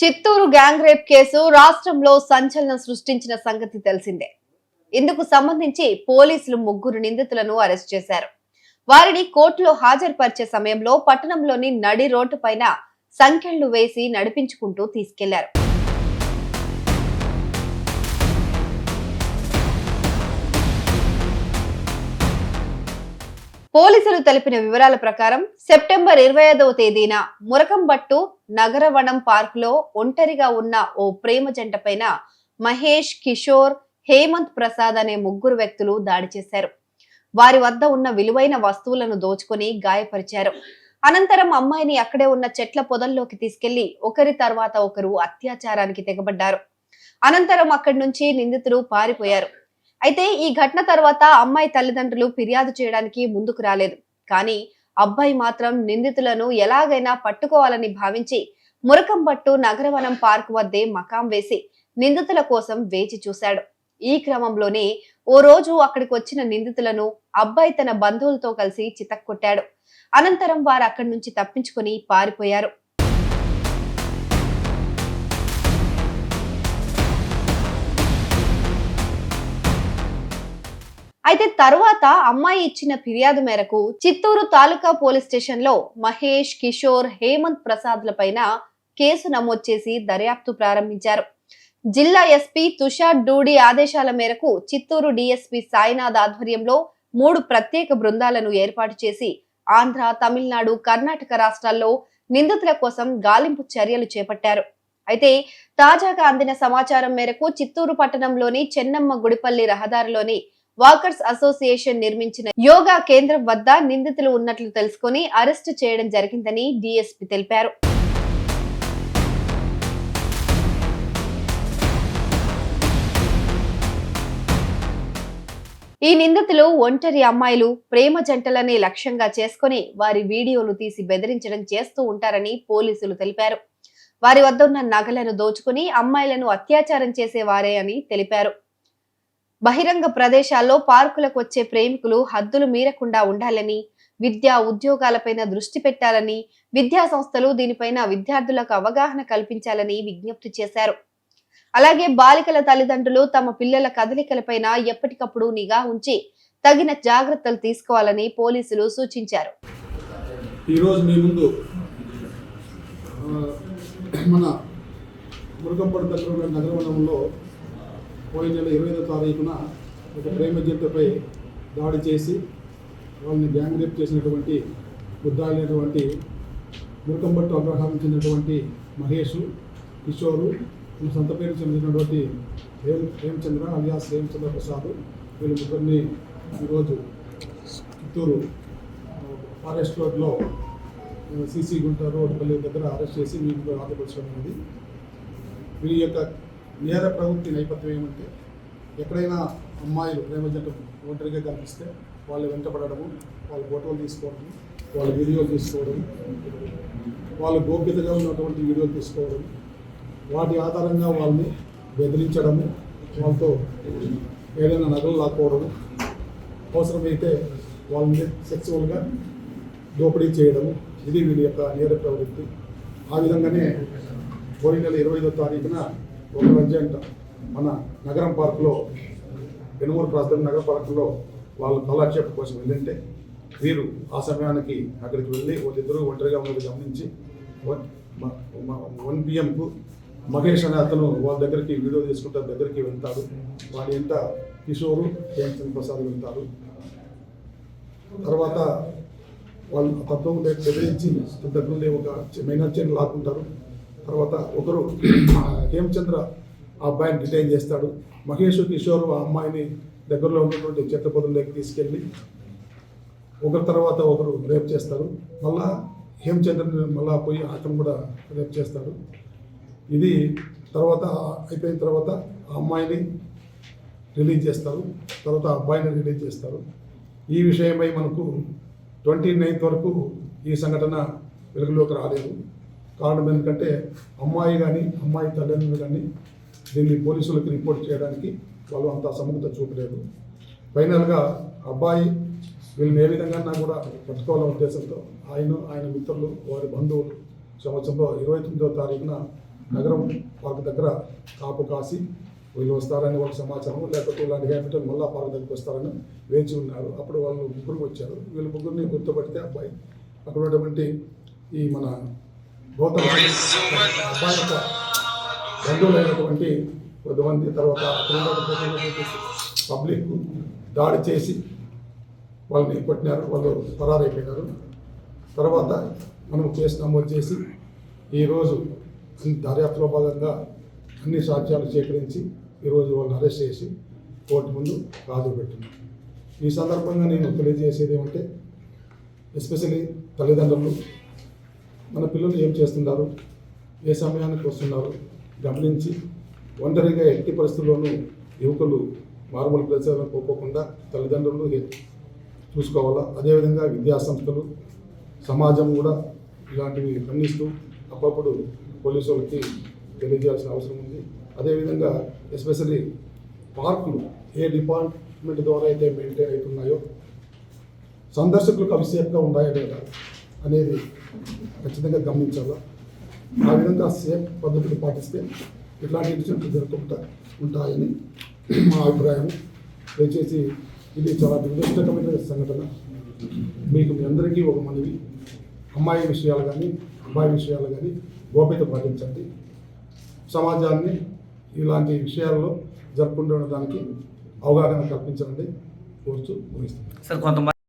Chittoor gang rape case రాష్ట్రంలో సంచలనం సృష్టించిన సంగతి తెలిసిందే. ఇందుకు సంబంధించి పోలీసులు ముగ్గురు నిందితులను అరెస్ట్ చేశారు. వారిని కోర్టులో హాజరుపరిచే సమయంలో పట్టణంలోని నడి రోడ్డు పైన సంఖ్యలు వేసి నడిపించుకుంటూ తీసుకెళ్ళారు. పోలీసులు తెలిపిన వివరాల ప్రకారం సెప్టెంబర్ ఇరవై ఐదవ తేదీన మురకంబట్టు నగరవనం పార్క్లో ఒంటరిగా ఉన్న ఓ ప్రేమ జంట పైన మహేష్ కిషోర్ హేమంత్ ప్రసాద్ అనే ముగ్గురు వ్యక్తులు దాడి చేశారు. వారి వద్ద ఉన్న విలువైన వస్తువులను దోచుకొని గాయపరిచారు. అనంతరం అమ్మాయిని అక్కడే ఉన్న చెట్ల పొదల్లోకి తీసుకెళ్ళి ఒకరి తర్వాత ఒకరు అత్యాచారానికి తెగబడ్డారు. అనంతరం అక్కడి నుంచి నిందితులు పారిపోయారు. అయితే ఈ ఘటన తర్వాత అమ్మాయి తల్లిదండ్రులు ఫిర్యాదు చేయడానికి ముందుకు రాలేదు. కానీ అబ్బాయి మాత్రం నిందితులను ఎలాగైనా పట్టుకోవాలని భావించి మురకంబట్టు నగరవనం పార్క్ వద్దే మకాం వేసి నిందితుల కోసం వేచి చూశాడు. ఈ క్రమంలోనే ఓ రోజు అక్కడికి వచ్చిన నిందితులను అబ్బాయి తన బంధువులతో కలిసి చితక్కొట్టాడు. అనంతరం వారు అక్కడి నుంచి తప్పించుకుని పారిపోయారు. అయితే తరువాత అమ్మాయి ఇచ్చిన ఫిర్యాదు మేరకు చిత్తూరు తాలూకా పోలీస్ స్టేషన్లో మహేష్ కిషోర్ హేమంత్ ప్రసాద్ పైన కేసు నమోదు చేసి దర్యాప్తు ప్రారంభించారు. జిల్లా ఎస్పీ తుషార్ డూడి ఆదేశాల మేరకు చిత్తూరు డిఎస్పీ సాయినాథ్ ఆధ్వర్యంలో మూడు ప్రత్యేక బృందాలను ఏర్పాటు చేసి ఆంధ్ర తమిళనాడు కర్ణాటక రాష్ట్రాల్లో నిందితుల కోసం గాలింపు చర్యలు చేపట్టారు. అయితే తాజాగా అందిన సమాచారం మేరకు చిత్తూరు పట్టణంలోని చెన్నమ్మ గుడిపల్లి రహదారిలోని వాకర్స్ అసోసియేషన్ నిర్మించిన యోగా కేంద్రం వద్ద నిందితులు ఉన్నట్లు తెలుసుకుని అరెస్టు చేయడం జరిగిందని డీఎస్పీ తెలిపారు. ఈ నిందితులు ఒంటరి అమ్మాయిలు ప్రేమ జంటలనే లక్ష్యంగా చేసుకుని వారి వీడియోలు తీసి బెదిరించడం చేస్తూ ఉంటారని పోలీసులు తెలిపారు. వారి వద్ద ఉన్న నగలను దోచుకుని అమ్మాయిలను అత్యాచారం చేసేవారే అని తెలిపారు. బహిరంగ ప్రదేశాల్లో పార్కులకు వచ్చే ప్రేమికులు హద్దులు మీరకుండా ఉండాలని విద్యా ఉద్యోగాలపైన దృష్టి పెట్టాలని విద్యా సంస్థలు దీనిపైన విద్యార్థులకు అవగాహన కల్పించాలని విజ్ఞప్తి చేశారు. అలాగే బాలికల తల్లిదండ్రులు తమ పిల్లల కదలికలపైన ఎప్పటికప్పుడు నిఘా ఉంచి తగిన జాగ్రత్తలు తీసుకోవాలని పోలీసులు సూచించారు. ఈరోజు మీ ముందు మన మురుగంపడి నగరవనంలో పోయిన నెల ఇరవై ఐదో తారీఖున ఒక ప్రేమ జంటపై దాడి చేసి వాళ్ళని గ్యాంగ్ రేప్ చేసినటువంటి బుద్ధాయినటువంటి మురకంబట్టు అగ్రహారం చెందినటువంటి మహేష్ కిషోరు సొంత పేరు చెందినటువంటి హేమ్ హేమచంద్ర అలియాస్ హేమచంద్ర ప్రసాద్ వీళ్ళు ముగ్గురిని ఈరోజు చిత్తూరు ఫారెస్ట్ రోడ్లో సీసీ గుంట రోడ్ పల్లి దగ్గర అరెస్ట్ చేసి వీళ్ళు ఆంధ్రపరచడం అనేది. వీరి యొక్క నేర ప్రవృత్తి నేపథ్యం ఏమంటే ఎక్కడైనా అమ్మాయిలు ప్రేమ జంట ఒంటరిగా కనిపిస్తే వాళ్ళు వెంటపడము వాళ్ళ ఫోటోలు తీసుకోవడం వాళ్ళ వీడియోలు తీసుకోవడం వాళ్ళు గోప్యతగా ఉన్నటువంటి వీడియోలు తీసుకోవడం వాటి ఆధారంగా వాళ్ళని బెదిరించడము వాళ్ళతో ఏదైనా నగలు లాక్కోవడము అవసరమైతే వాళ్ళని సెక్సువల్గా దోపిడీ చేయడము ఇది వీడి యొక్క నేర ప్రవృత్తి. ఆ విధంగానే పోయిన నెల ఇరవై ఐదో తారీఖున ఒక రజెంట్ మన నగరం పార్కులో వెనుమూరు ప్రాంతం నగర పార్కులో వాళ్ళ కాలక్షేపం కోసం వెళ్ళింటే వీరు ఆ సమయానికి అక్కడికి వెళ్ళి వాళ్ళిద్దరూ ఒంటరిగా ఉన్నది గమనించి వన్ వన్ పిఎంకు మహేష్ అనే అతను వాళ్ళ దగ్గరికి వీడియో తీసుకుంటే దగ్గరికి వెళ్తాడు. వాడి ఎంత కిషోరు హేమచంద్ర ప్రసాద్ వెళ్తారు. తర్వాత వాళ్ళు తత్వం బెదిరించి దగ్గర ఒక మైనర్ చైన్ లాక్కుంటారు. తర్వాత ఒకరు హేమచంద్ర ఆ అబ్బాయిని డిటైన్ చేస్తాడు. మహేష్ కిషోర్ ఆ అమ్మాయిని దగ్గరలో ఉన్నటువంటి చెట్ల తీసుకెళ్ళి ఒకరి తర్వాత ఒకరు రేప్ చేస్తారు. మళ్ళా హేమచంద్రని మళ్ళా పోయి అతను కూడా రేప్ చేస్తాడు. ఇది తర్వాత అయిపోయిన తర్వాత ఆ అమ్మాయిని రిలీజ్ చేస్తారు. తర్వాత ఆ అబ్బాయిని రిలీజ్ చేస్తారు. ఈ విషయమై మనకు ట్వంటీ నైన్త్ వరకు ఈ సంఘటన వెలుగులోకి రాలేదు. కారణం ఎందుకంటే అమ్మాయి కానీ అమ్మాయి తల్లిదండ్రులు కానీ దీన్ని పోలీసులకు రిపోర్ట్ చేయడానికి వాళ్ళు అంత సముఖత చూపలేదు. ఫైనల్గా అబ్బాయి వీళ్ళని ఏ విధంగా కూడా పట్టుకోవాలనే ఉద్దేశంతో ఆయన ఆయన మిత్రులు వారి బంధువులు సంవత్సరంలో ఇరవై తొమ్మిదో తారీఖున నగరం పార్క్ దగ్గర కాపు కాసి వీళ్ళు వస్తారని వాళ్ళ సమాచారం. లేకపోతే ఇలాంటి క్యాపిటల్ మళ్ళా పార్క్ దగ్గరికి వస్తారని వేచి ఉన్నారు. అప్పుడు వాళ్ళు ముగ్గురు వచ్చారు. వీళ్ళ ముగ్గురిని గుర్తుపడితే అబ్బాయి అక్కడ ఉన్నటువంటి ఈ మన గౌతమ్ అబ్బాయి యొక్క బంధువులైనటువంటి కొద్దిమంది తర్వాత పబ్లిక్ దాడి చేసి వాళ్ళని కొట్టినారు వాళ్ళు పరారైపోయినారు. తర్వాత మనం కేసు నమోదు చేసి ఈరోజు దర్యాప్తులో భాగంగా అన్ని సాక్ష్యాలు సేకరించి ఈరోజు వాళ్ళని అరెస్ట్ చేసి కోర్టు ముందు హాజరు పెట్టున్నాం ఈ సందర్భంగా నేను తెలియజేసేది ఏమంటే ఎస్పెషల్లీ తల్లిదండ్రులు మన పిల్లలు ఏం చేస్తున్నారు? ఏ సమయానికి వస్తున్నారు? గమనించి ఒంటరిగా ఎట్టి పరిస్థితుల్లోనూ యువకులు మార్మల్ ప్రదేశాలకు పోకోకుండా తల్లిదండ్రులు చూసుకోవాలా? అదేవిధంగా విద్యాసంస్థలు సమాజం కూడా ఇలాంటివి ఖండిస్తూ అప్పుడప్పుడు పోలీసు వాళ్ళకి తెలియజేయాల్సిన అవసరం ఉంది. అదేవిధంగా ఎస్పెషల్లీ పార్కులు ఏ డిపార్ట్మెంట్ ద్వారా అయితే మెయింటైన్ అవుతున్నాయో సందర్శకులకు అవిసేఫ్గా ఉన్నాయో లేదా అనేది ఖచ్చితంగా గమనించాలా? ఆ విధంగా సేఫ్ పద్ధతులు పాటిస్తే ఇట్లాంటి ఇన్సిడెంట్లు జరగకుండా ఉంటాయని మా అభిప్రాయం. దయచేసి ఇది చాలా దురదృష్టకమైన సంఘటన. మీకు మీ అందరికీ ఒక మనవి. అమ్మాయి విషయాలు కానీ అబ్బాయి విషయాలు కానీ గోప్యత పాటించండి. సమాజాన్ని ఇలాంటి విషయాల్లో జరుపుకుంటుండడానికి అవగాహన కల్పించండి కోరుతూ ముగిస్తున్నాను. సార్ కొంతమంది